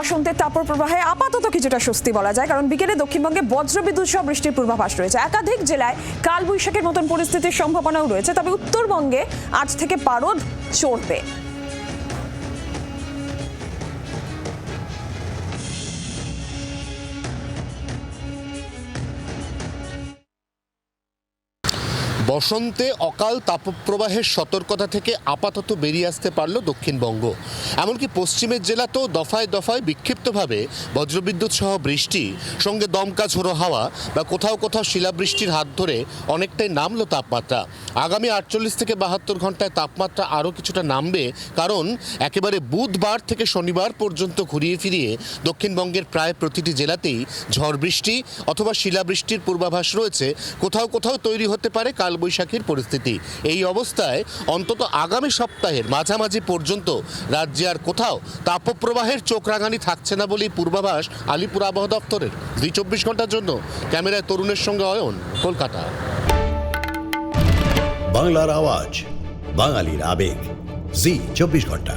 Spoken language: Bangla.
বসন্তের তাপর প্রবাহে আপাতত কিছুটা স্বস্তি বলা যায়, কারণ বিকেলে দক্ষিণবঙ্গে বজ্রবিদ্যুৎ সহ বৃষ্টির পূর্বাভাস রয়েছে। একাধিক জেলায় কালবৈশাখের মতন পরিস্থিতির সম্ভাবনাও রয়েছে, তবে উত্তরবঙ্গে আজ থেকে পারদ চড়বে। বসন্তে অকাল তাপপ্রবাহের সতর্কতা থেকে আপাতত বেরিয়ে আসতে পারল দক্ষিণবঙ্গ। এমনকি পশ্চিমের জেলাতেও দফায় দফায় বিক্ষিপ্তভাবে বজ্রবিদ্যুৎ সহ বৃষ্টি, সঙ্গে দমকা ঝোড়ো হাওয়া বা কোথাও কোথাও শিলাবৃষ্টির হাত ধরে অনেকটাই নামলো তাপমাত্রা। আগামী আটচল্লিশ থেকে বাহাত্তর ঘন্টায় তাপমাত্রা আরও কিছুটা নামবে, কারণ একেবারে বুধবার থেকে শনিবার পর্যন্ত ঘুরিয়ে ফিরিয়ে দক্ষিণবঙ্গের প্রায় প্রতিটি জেলাতেই ঝড় বৃষ্টি অথবা শিলাবৃষ্টির পূর্বাভাস রয়েছে। কোথাও কোথাও তৈরি হতে পারে কালবৈশাখীর পরিস্থিতি। এই অবস্থায় অন্তত আগামী সপ্তাহের মাঝামাঝি পর্যন্ত রাজ্যে আর কোথাও তাপপ্রবাহের চোখ রাঙানি থাকছে না বলেই পূর্বাভাস আলিপুর আবহাওয়া দপ্তরের। দুই চব্বিশ ঘণ্টার জন্য ক্যামেরায় তরুণের সঙ্গে অয়ন, কলকাতা। বাংলার আওয়াজ, বাঙালির আবেগ। জি, চব্বিশ ঘণ্টা।